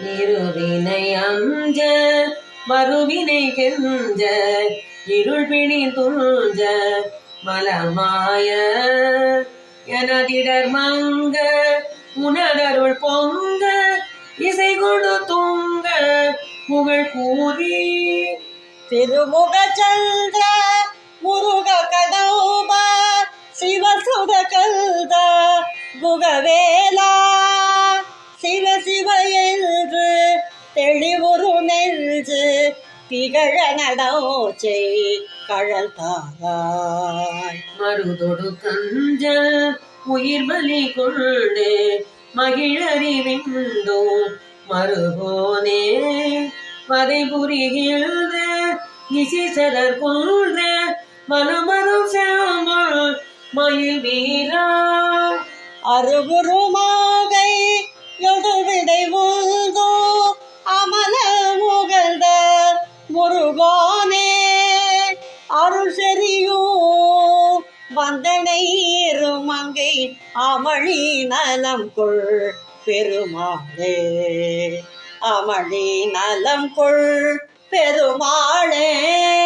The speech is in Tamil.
இருவினை அஞ்ச மறுவினை கெஞ்ச இருள் பிணி துஞ்ச மலமாய. எனதிடர் மங்க உனதருள் பொங்க இசை கொடு துங்க புகழ் கூறி. திருமுக சந்திர முருக கடௌப சிவசுத கல்தா புகவேலா திகழ நடோச்சை கழல் தாராய். மருதொடு கஞ்ச உயிர் பலி கொண்டு மகிழறிவிந்தோ மருகோனே வதை புரிகின்ற இசிசரர் கொன்ற மனமரும் சாமல் மயில் வீரா. அருகுருமாகை எழுவிடை முருகானே அருள் செறியோ. வந்தனை இருமங்கை அமளி நலம் கொள் பெருமாளே. அமளி நலம் கொள் பெருமாளே.